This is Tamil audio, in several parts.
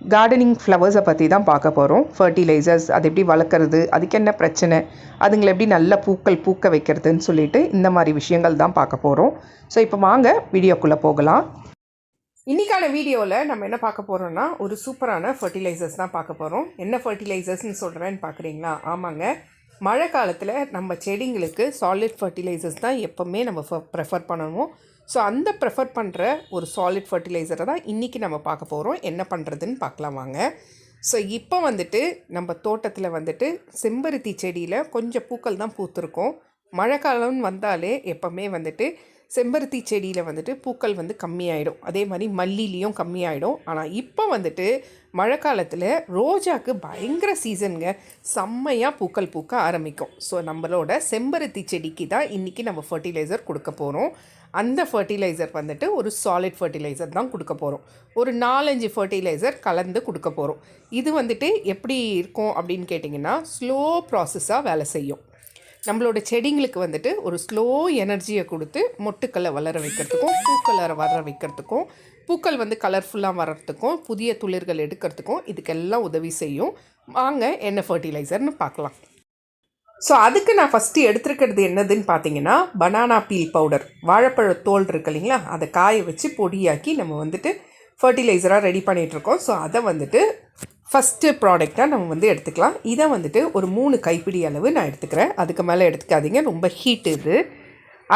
கார்டனிங் ஃப்ளவர்ஸை பற்றி தான் பார்க்க போகிறோம் ஃபர்டிலைசர்ஸ் அது எப்படி வளர்க்குறது அதுக்கு என்ன பிரச்சனை அதுங்களை எப்படி நல்ல பூக்கள் பூக்க வைக்கிறதுன்னு சொல்லிட்டு இந்த மாதிரி விஷயங்கள் தான் பார்க்க போகிறோம் ஸோ இப்போ வாங்க வீடியோக்குள்ளே போகலாம். இன்றைக்கான வீடியோவில் நம்ம என்ன பார்க்க போகிறோம்னா ஒரு சூப்பரான ஃபர்டிலைசர்ஸ் தான் பார்க்க போகிறோம் என்ன ஃபர்டிலைசர்ஸ்னு சொல்கிறேன்னு பார்க்குறீங்களா? ஆமாங்க. மழை காலத்தில் நம்ம செடிங்களுக்கு சாலிட் ஃபர்டிலைசர்ஸ் தான் எப்போவுமே நம்ம ப்ரெஃபர் பண்ணணும். ஸோ அந்த ப்ரெஃபர் பண்ணுற ஒரு சாலிட் ஃபர்டிலைசரை தான் இன்றைக்கி நம்ம பார்க்க போகிறோம் என்ன பண்ணுறதுன்னு பார்க்கலாம் வாங்க. ஸோ இப்போ வந்துட்டு நம்ம தோட்டத்தில் வந்துட்டு செம்பருத்தி செடியில் கொஞ்சம் பூக்கள் தான் பூத்துருக்கோம். மழைக்காலம்னு வந்தாலே எப்போவுமே வந்துட்டு செம்பருத்தி செடியில் வந்துட்டு பூக்கள் வந்து கம்மியாயிடும். அதே மாதிரி மல்லிலையும் கம்மியாயிடும். ஆனால் இப்போ வந்துட்டு மழை காலத்தில் ரோஜாக்கு பயங்கர சீசனுங்க. செம்மையாக பூக்கள் பூக்க ஆரம்பிக்கும். ஸோ நம்மளோட செம்பருத்தி செடிக்கு தான் இன்றைக்கி நம்ம ஃபர்டிலைசர் கொடுக்க போகிறோம் அந்த ஃபர்டிலைசர் வந்துட்டு ஒரு சாலிட் ஃபர்டிலைசர் தான் கொடுக்க போகிறோம் ஒரு நாலஞ்சு ஃபர்டிலைசர் கலந்து கொடுக்க போகிறோம் இது வந்துட்டு எப்படி இருக்கும் அப்படின்னு கேட்டிங்கன்னா ஸ்லோ ப்ராசஸாக வேலை செய்யும். நம்மளோட செடிங்களுக்கு வந்துட்டு ஒரு ஸ்லோ எனர்ஜியை கொடுத்து மொட்டுக்களை வளர வைக்கிறதுக்கும் பூக்களை வளர வைக்கிறதுக்கும் பூக்கள் வந்து கலர்ஃபுல்லாக வர்றதுக்கும் புதிய துளிர்கள் எடுக்கிறதுக்கும் இதுக்கெல்லாம் உதவி செய்யும். வாங்க என்ன ஃபர்டிலைசர்னு பார்க்கலாம். ஸோ அதுக்கு நான் ஃபஸ்ட்டு எடுத்துருக்கிறது என்னதுன்னு பார்த்தீங்கன்னா பனானா பீல் பவுடர் வாழைப்பழ தோல் இருக்கு இல்லைங்களா? அதை காய வச்சு பொடியாக்கி நம்ம வந்துட்டு ஃபர்டிலைசராக ரெடி பண்ணிகிட்ருக்கோம் ஸோ அதை வந்துட்டு ஃபஸ்ட்டு ப்ராடக்டாக நம்ம வந்து எடுத்துக்கலாம். இதை வந்துட்டு ஒரு மூணு கைப்பிடி அளவு நான் எடுத்துக்கிறேன். அதுக்கு மேலே எடுத்துக்காதீங்க. ரொம்ப ஹீட் இது.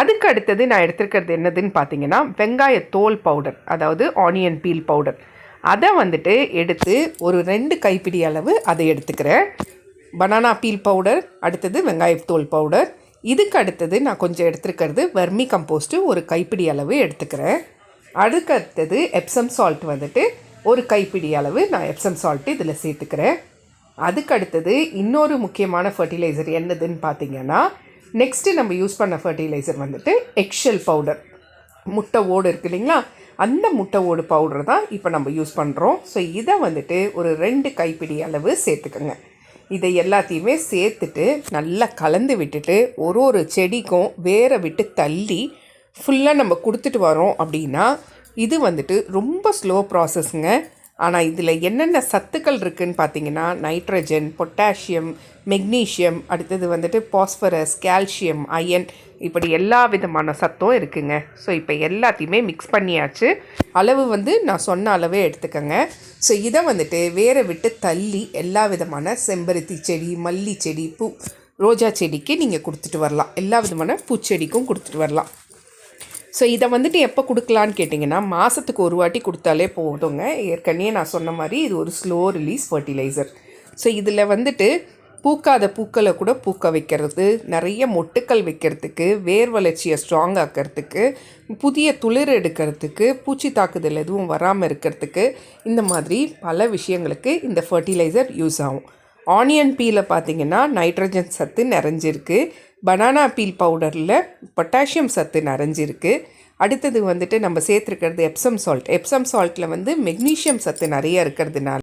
அதுக்கு அடுத்தது நான் எடுத்துருக்கிறது என்னதுன்னு பார்த்தீங்கன்னா வெங்காய தோல் பவுடர் அதாவது ஆனியன் பீல் பவுடர் அதை வந்துட்டு எடுத்து ஒரு ரெண்டு கைப்பிடி அளவு அதை எடுத்துக்கிறேன். பனானா பீல் பவுடர் அடுத்தது வெங்காயத்தோல் பவுடர் இதுக்கு அடுத்தது நான் கொஞ்சம் எடுத்துருக்கிறது வர்மி கம்போஸ்ட்டு ஒரு கைப்பிடி அளவு எடுத்துக்கிறேன். அதுக்கு அடுத்தது எப்சம் சால்ட் வந்துட்டு ஒரு கைப்பிடி அளவு நான் எப்சம் சால்ட்டு இதில் சேர்த்துக்கிறேன். அதுக்கு அடுத்தது இன்னொரு முக்கியமான ஃபர்டிலைசர் என்னதுன்னு பார்த்தீங்கன்னா நெக்ஸ்ட்டு நம்ம யூஸ் பண்ண ஃபர்டிலைசர் வந்துட்டு எக்ஷல் பவுடர் முட்டை ஓடு இருக்கு இல்லைங்களா? அந்த முட்டை ஓடு பவுடர் தான் இப்போ நம்ம யூஸ் பண்ணுறோம் ஸோ இதை வந்துட்டு ஒரு ரெண்டு கைப்பிடி அளவு சேர்த்துக்கோங்க. இதை எல்லாத்தையுமே சேர்த்துட்டு நல்லா கலந்து விட்டுட்டு ஒரு ஒரு செடிக்கும் வேரை விட்டு தள்ளி ஃபுல்லாக நம்ம கொடுத்துட்டு வரோம் அப்படின்னா இது வந்துட்டு ரொம்ப ஸ்லோ ப்ராசஸ்ங்க ஆனால் இதில் என்னென்ன சத்துக்கள் இருக்குதுன்னு பார்த்தீங்கன்னா நைட்ரஜன் பொட்டாசியம் மெக்னீஷியம் அடுத்தது வந்துட்டு பாஸ்பரஸ் கால்சியம் அயன் இப்படி எல்லா விதமான சத்தும் இருக்குங்க. ஸோ இப்போ எல்லாத்தையுமே மிக்ஸ் பண்ணியாச்சு. அளவு வந்து நான் சொன்ன அளவே எடுத்துக்கோங்க. ஸோ இதை வந்துட்டு வேற விட்டு தள்ளி எல்லா விதமான செம்பருத்தி செடி மல்லி செடி பூ ரோஜா செடிக்கு நீங்கள் கொடுத்துட்டு வரலாம். எல்லா விதமான பூச்செடிக்கும் கொடுத்துட்டு வரலாம். ஸோ இதை வந்துட்டு எப்போ கொடுக்கலான்னு கேட்டிங்கன்னா மாதத்துக்கு ஒரு வாட்டி கொடுத்தாலே போதுங்க. ஏற்கனவே நான் சொன்ன மாதிரி இது ஒரு ஸ்லோ ரிலீஸ் ஃபர்டிலைசர் ஸோ இதில் வந்துட்டு பூக்காத பூக்களை கூட பூக்க வைக்கிறது நிறைய மொட்டுக்கள் வைக்கிறதுக்கு வேர் வளர்ச்சியை ஸ்ட்ராங் ஆக்கிறதுக்கு புதிய துளிர் எடுக்கிறதுக்கு பூச்சி தாக்குதல் எதுவும் வராமல் இருக்கிறதுக்கு இந்த மாதிரி பல விஷயங்களுக்கு இந்த ஃபர்டிலைசர் யூஸ் ஆகும். ஆனியன் பீயில் பார்த்தீங்கன்னா நைட்ரஜன் சத்து நிறைஞ்சிருக்கு. பனானா பீல் பவுடரில் பொட்டாசியம் சத்து நிறைஞ்சிருக்கு அடுத்தது வந்துட்டு நம்ம சேர்த்துருக்கிறது எப்சம் சால்ட் எப்சம் சால்ட்டில் வந்து மெக்னீஷியம் சத்து நிறைய இருக்கிறதுனால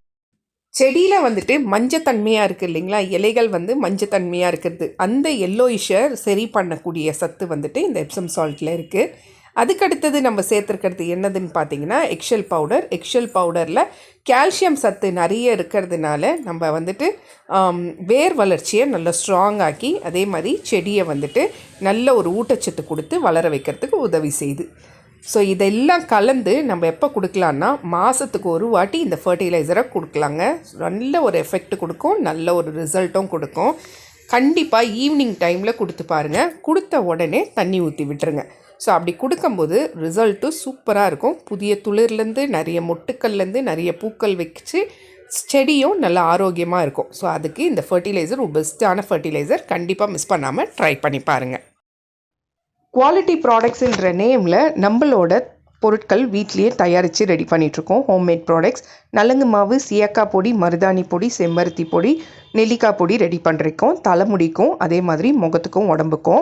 செடியில் வந்துட்டு மஞ்சத்தன்மையாக இருக்குது இல்லைங்களா? இலைகள் வந்து மஞ்சத்தன்மையாக இருக்கிறது. அந்த எல்லோயிஷை சரி பண்ணக்கூடிய சத்து வந்துட்டு இந்த எப்சம் சால்ட்டில் இருக்குது அதுக்கடுத்தது நம்ம சேர்த்துருக்கிறது என்னதுன்னு பார்த்தீங்கன்னா எக்ஷல் பவுடர். எக்ஷல் பவுடரில் கால்சியம் சத்து நிறைய இருக்கிறதுனால நம்ம வந்துட்டு வேர் வளர்ச்சியை நல்லா ஸ்ட்ராங் ஆக்கி அதே மாதிரி செடியை வந்துட்டு நல்ல ஒரு ஊட்டச்சத்து கொடுத்து வளர வைக்கிறதுக்கு உதவி செய்யுது. ஸோ இதெல்லாம் கலந்து நம்ம எப்போ கொடுக்கலான்னா மாதத்துக்கு ஒரு வாட்டி இந்த ஃபர்டிலைசரை கொடுக்கலாங்க. நல்ல ஒரு எஃபெக்ட் கொடுக்கும் நல்ல ஒரு ரிசல்ட்டும் கொடுக்கும். கண்டிப்பாக ஈவினிங் டைமில் கொடுத்து பாருங்கள் கொடுத்த உடனே தண்ணி ஊற்றி விட்டுருங்க. ஸோ அப்படி கொடுக்கும்போது ரிசல்ட்டும் சூப்பராக இருக்கும். புதிய துளிர்லேருந்து நிறைய மொட்டுக்கள்லேருந்து நிறைய பூக்கள் வச்சு செடியும் நல்லா ஆரோக்கியமாக இருக்கும். ஸோ அதுக்கு இந்த ஃபர்டிலைசர் ஒரு பெஸ்ட்டான ஃபர்டிலைசர் கண்டிப்பாக மிஸ் பண்ணாமல் ட்ரை பண்ணி பாருங்கள் குவாலிட்டி ப்ராடக்ட்ஸுன்ற நேமில் நம்மளோட பொருட்கள் வீட்லேயே தயாரித்து ரெடி பண்ணிகிட்ருக்கோம் ஹோம்மேட் ப்ராடக்ட்ஸ் நலங்கு மாவு சியக்காய் பொடி மருதாணி பொடி செம்பருத்தி பொடி நெல்லிக்காய் பொடி ரெடி பண்ணிருக்கோம் தலைமுடிக்கும் அதே மாதிரி முகத்துக்கும் உடம்புக்கும்.